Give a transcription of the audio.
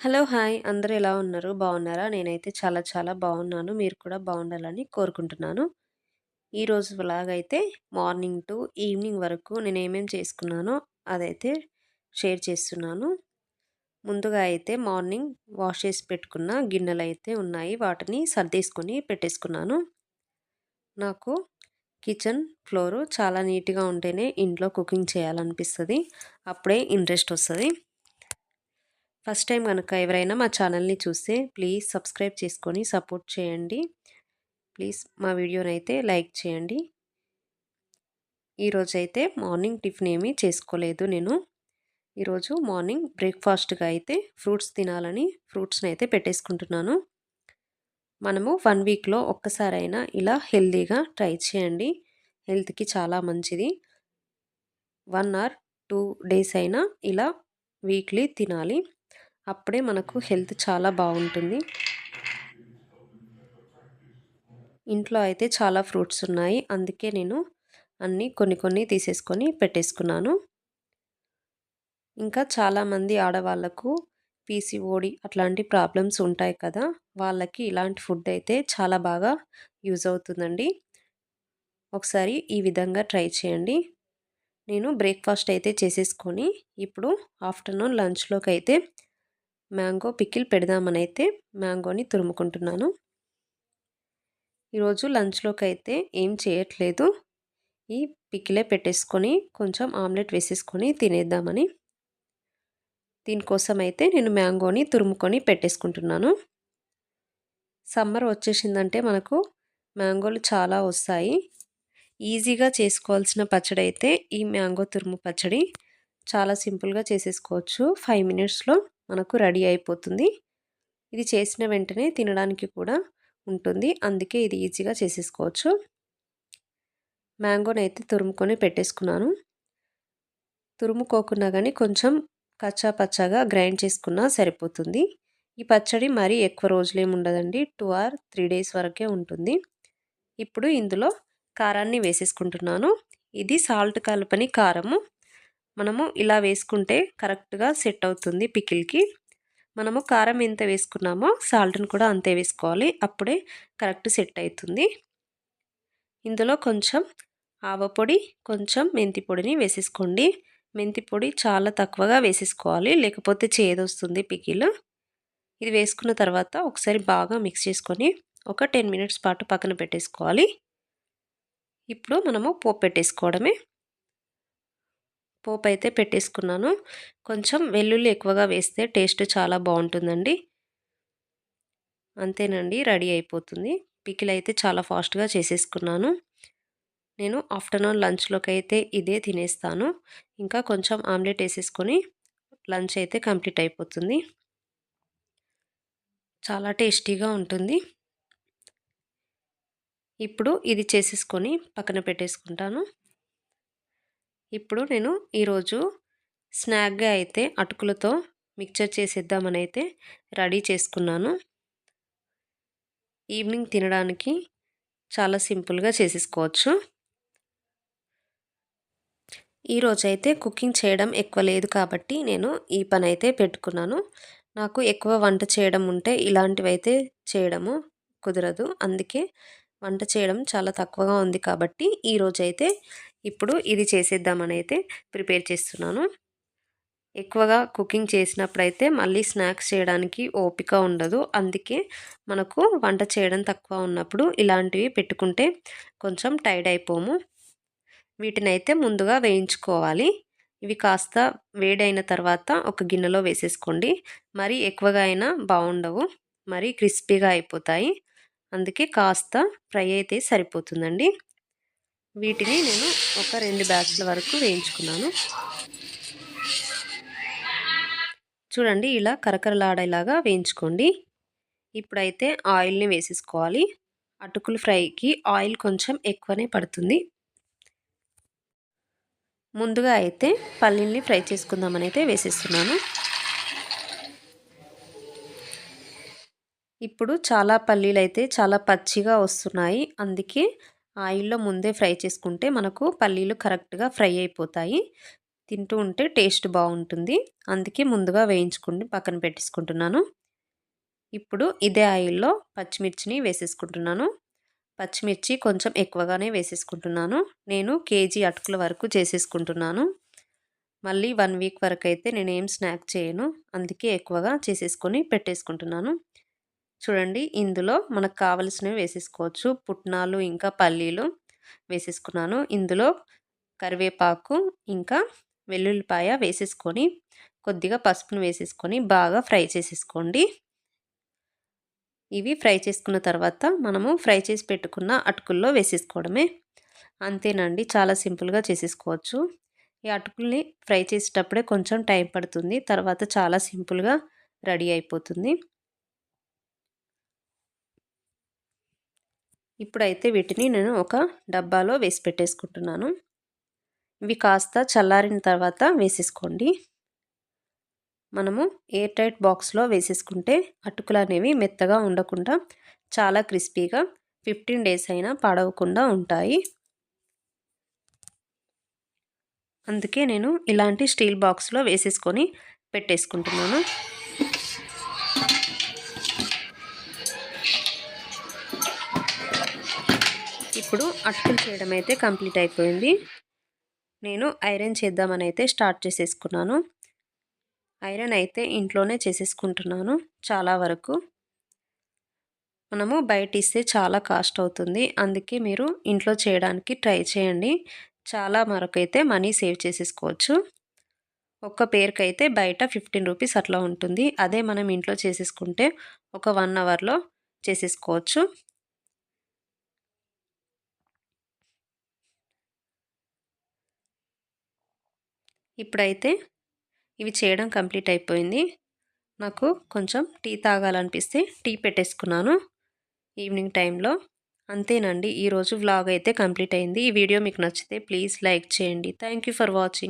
Hello hi. అందరూ ఎలా ఉన్నారు? బాగున్నారా? నేనైతే చాలా చాలా బాగున్నాను. మీరు కూడా బాగుండాలని కోరుకుంటున్నాను. ఈరోజు అయితే మార్నింగ్ టు ఈవినింగ్ వరకు నేను ఏమేమి చేసుకున్నానో అదైతే షేర్ చేస్తున్నాను. ముందుగా అయితే మార్నింగ్ వాష్ చేసి పెట్టుకున్న గిన్నెలు అయితే ఉన్నాయి. వాటిని సర్దేసుకొని పెట్టేసుకున్నాను. నాకు కిచెన్ ఫ్లోరు చాలా నీట్గా ఉంటేనే ఇంట్లో కుకింగ్ చేయాలనిపిస్తుంది. అప్పుడే ఇంట్రెస్ట్ వస్తుంది. ఫస్ట్ టైం కనుక ఎవరైనా మా ఛానల్ని చూస్తే ప్లీజ్ సబ్స్క్రైబ్ చేసుకొని సపోర్ట్ చేయండి. ప్లీజ్ మా వీడియోని అయితే లైక్ చేయండి. ఈరోజైతే మార్నింగ్ టిఫిన్ ఏమీ చేసుకోలేదు నేను. ఈరోజు మార్నింగ్ బ్రేక్ఫాస్ట్గా అయితే ఫ్రూట్స్ తినాలని ఫ్రూట్స్ని అయితే పెట్టేసుకుంటున్నాను. మనము వన్ వీక్లో ఒక్కసారైనా ఇలా హెల్తీగా ట్రై చేయండి. హెల్త్కి చాలా మంచిది. వన్ ఆర్ టూ డేస్ అయినా ఇలా వీక్లీ తినాలి. అప్పుడే మనకు హెల్త్ చాలా బాగుంటుంది. ఇంట్లో అయితే చాలా ఫ్రూట్స్ ఉన్నాయి. అందుకే నేను అన్నీ కొన్ని కొన్ని తీసేసుకొని పెట్టేసుకున్నాను. ఇంకా చాలామంది ఆడవాళ్ళకు పీసీఓడి అట్లాంటి ప్రాబ్లమ్స్ ఉంటాయి కదా! వాళ్ళకి ఇలాంటి ఫుడ్ అయితే చాలా బాగా యూజ్ అవుతుందండి. ఒకసారి ఈ విధంగా ట్రై చేయండి. నేను బ్రేక్ఫాస్ట్ అయితే చేసేసుకొని ఇప్పుడు ఆఫ్టర్నూన్ లంచ్లోకి అయితే మ్యాంగో పికిల్ పెడదామని అయితే మ్యాంగోని తురుముకుంటున్నాను. ఈరోజు లంచ్లోకి అయితే ఏం చేయట్లేదు. ఈ పికిలే పెట్టేసుకొని కొంచెం ఆమ్లెట్ వేసేసుకొని తినేద్దామని దీనికోసం అయితే నేను మ్యాంగోని తురుముకొని పెట్టేసుకుంటున్నాను. సమ్మర్ వచ్చేసిందంటే మనకు మ్యాంగోలు చాలా వస్తాయి. ఈజీగా చేసుకోవాల్సిన పచ్చడి అయితే ఈ మ్యాంగో తురుము పచ్చడి చాలా సింపుల్గా చేసేసుకోవచ్చు. ఫైవ్ మినిట్స్లో మనకు రెడీ అయిపోతుంది. ఇది చేసిన వెంటనే తినడానికి కూడా ఉంటుంది. అందుకే ఇది ఈజీగా చేసేసుకోవచ్చు. మ్యాంగోని అయితే తురుముకొని పెట్టేసుకున్నాను. తురుముకోకుండా కానీ కొంచెం కచ్చా పచ్చగా గ్రైండ్ చేసుకున్నా సరిపోతుంది. ఈ పచ్చడి మరీ ఎక్కువ రోజులేమి ఉండదండి. టూ ఆర్ త్రీ డేస్ వరకే ఉంటుంది. ఇప్పుడు ఇందులో కారాన్ని వేసేసుకుంటున్నాను. ఇది సాల్ట్ కలపని కారము. మనము ఇలా వేసుకుంటే కరెక్ట్గా సెట్ అవుతుంది పికిల్కి. మనము కారం ఎంత వేసుకున్నామో సాల్ట్ని కూడా అంతే వేసుకోవాలి. అప్పుడే కరెక్ట్ సెట్ అవుతుంది. ఇందులో కొంచెం ఆవపొడి కొంచెం మెంతి పొడిని వేసేసుకోండి. మెంతి పొడి చాలా తక్కువగా వేసేసుకోవాలి. లేకపోతే చేదొస్తుంది పికిల్. ఇది వేసుకున్న తర్వాత ఒకసారి బాగా మిక్స్ చేసుకొని ఒక టెన్ మినిట్స్ పాటు పక్కన పెట్టేసుకోవాలి. ఇప్పుడు మనము పోపు పెట్టేసుకోవడమే. పోపు అయితే పెట్టేసుకున్నాను. కొంచెం వెల్లుల్లి ఎక్కువగా వేస్తే టేస్ట్ చాలా బాగుంటుందండి. అంతేనండి రెడీ అయిపోతుంది. పికిల్ అయితే చాలా ఫాస్ట్గా చేసేసుకున్నాను. నేను ఆఫ్టర్నూన్ లంచ్లోకి అయితే ఇదే తినేస్తాను. ఇంకా కొంచెం ఆమ్లెట్ వేసేసుకొని లంచ్ అయితే కంప్లీట్ అయిపోతుంది. చాలా టేస్టీగా ఉంటుంది. ఇప్పుడు ఇది చేసేసుకొని పక్కన పెట్టేసుకుంటాను. ఇప్పుడు నేను ఈరోజు స్నాక్గా అయితే అటుకులతో మిక్చర్ చేసేద్దామని అయితే రెడీ చేసుకున్నాను. ఈవినింగ్ తినడానికి చాలా సింపుల్గా చేసేసుకోవచ్చు. ఈరోజైతే కుకింగ్ చేయడం ఎక్కువ లేదు కాబట్టి నేను ఈ పని అయితే పెట్టుకున్నాను. నాకు ఎక్కువ వంట చేయడం ఉంటే ఇలాంటివి అయితే చేయడము కుదరదు. అందుకే వంట చేయడం చాలా తక్కువగా ఉంది కాబట్టి ఈరోజైతే ఇప్పుడు ఇది చేసేద్దామని అయితే ప్రిపేర్ చేస్తున్నాను. ఎక్కువగా కుకింగ్ చేసినప్పుడైతే మళ్ళీ స్నాక్స్ చేయడానికి ఓపిక ఉండదు. అందుకే మనకు వంట చేయడం తక్కువ ఉన్నప్పుడు ఇలాంటివి పెట్టుకుంటే కొంచెం టైడ్ అయిపోము వీటిని అయితే ముందుగా వేయించుకోవాలి. ఇవి కాస్త వేడైన తర్వాత ఒక గిన్నెలో వేసేసుకోండి. మరీ ఎక్కువగా అయినా బాగుండవు. మరీ క్రిస్పీగా అయిపోతాయి. అందుకే కాస్త ఫ్రై అయితే సరిపోతుందండి. వీటిని నేను ఒక రెండు బ్యాచ్ల వరకు వేయించుకున్నాను. చూడండి ఇలా కరకరలాడేలాగా వేయించుకోండి. ఇప్పుడైతే ఆయిల్ని వేసేసుకోవాలి. అటుకులు ఫ్రైకి ఆయిల్ కొంచెం ఎక్కువనే పడుతుంది. ముందుగా అయితే పల్లీల్ని ఫ్రై చేసుకుందామని అయితే వేసేస్తున్నాను. ఇప్పుడు చాలా పల్లీలు అయితే చాలా పచ్చిగా వస్తున్నాయి. అందుకే ఆయిల్లో ముందే ఫ్రై చేసుకుంటే మనకు పల్లీలు కరెక్ట్గా ఫ్రై అయిపోతాయి. తింటూ ఉంటే టేస్ట్ బాగుంటుంది. అందుకే ముందుగా వేయించుకుని పక్కన పెట్టేసుకుంటున్నాను. ఇప్పుడు ఇదే ఆయిల్లో పచ్చిమిర్చిని వేసేసుకుంటున్నాను. పచ్చిమిర్చి కొంచెం ఎక్కువగానే వేసేసుకుంటున్నాను. నేను కేజీ అటుకుల వరకు చేసేసుకుంటున్నాను. మళ్ళీ వన్ వీక్ వరకు అయితే నేను ఏం స్నాక్ చేయను. అందుకే ఎక్కువగా చేసేసుకొని పెట్టేసుకుంటున్నాను. చూడండి ఇందులో మనకు కావలసినవి వేసేసుకోవచ్చు. పుట్నాలు ఇంకా పల్లీలు వేసేసుకున్నాను. ఇందులో కరివేపాకు ఇంకా వెల్లుల్లిపాయ వేసేసుకొని కొద్దిగా పసుపును వేసేసుకొని బాగా ఫ్రై చేసేసుకోండి. ఇవి ఫ్రై చేసుకున్న తర్వాత మనము ఫ్రై చేసి పెట్టుకున్న అటుకుల్లో వేసేసుకోవడమే. అంతేనండి చాలా సింపుల్గా చేసేసుకోవచ్చు. ఈ అటుకుల్ని ఫ్రై చేసేటప్పుడే కొంచెం టైం పడుతుంది తర్వాత చాలా సింపుల్గా రెడీ అయిపోతుంది. ఇప్పుడైతే వీటిని నేను ఒక డబ్బాలో వేసి పెట్టేసుకుంటున్నాను. ఇవి కాస్త చల్లారిన తర్వాత వేసేసుకోండి. మనము ఎయిర్ టైట్ బాక్స్లో వేసేసుకుంటే అటుకులు అనేవి మెత్తగా ఉండకుండా చాలా క్రిస్పీగా ఫిఫ్టీన్ డేస్ అయినా పాడవకుండా ఉంటాయి. అందుకే నేను ఇలాంటి స్టీల్ బాక్స్లో వేసేసుకొని పెట్టేసుకుంటున్నాను. ఇప్పుడు అటుకులు చేయడం అయితే కంప్లీట్ అయిపోయింది. నేను ఐరన్ చేద్దామని అయితే స్టార్ట్ చేసేసుకున్నాను. ఐరన్ అయితే ఇంట్లోనే చేసేసుకుంటున్నాను చాలా వరకు. మనము బయట ఇస్తే చాలా కాస్ట్ అవుతుంది. అందుకే మీరు ఇంట్లో చేయడానికి ట్రై చేయండి. చాలా మరకైతే మనీ సేవ్ చేసేసుకోవచ్చు. ఒక్క పేరుకైతే బయట ఫిఫ్టీన్ రూపీస్ అట్లా ఉంటుంది. అదే మనం ఇంట్లో చేసేసుకుంటే ఒక వన్ అవర్లో చేసేసుకోవచ్చు. ఇప్పుడైతే ఇవి చేయడం కంప్లీట్ అయిపోయింది. నాకు కొంచెం టీ తాగాలనిపిస్తే టీ పెట్టేసుకున్నాను ఈవినింగ్ టైంలో. అంతేనండి ఈరోజు వ్లాగ్ అయితే కంప్లీట్ అయింది. ఈ వీడియో మీకు నచ్చితే ప్లీజ్ లైక్ చేయండి. Thank for watching.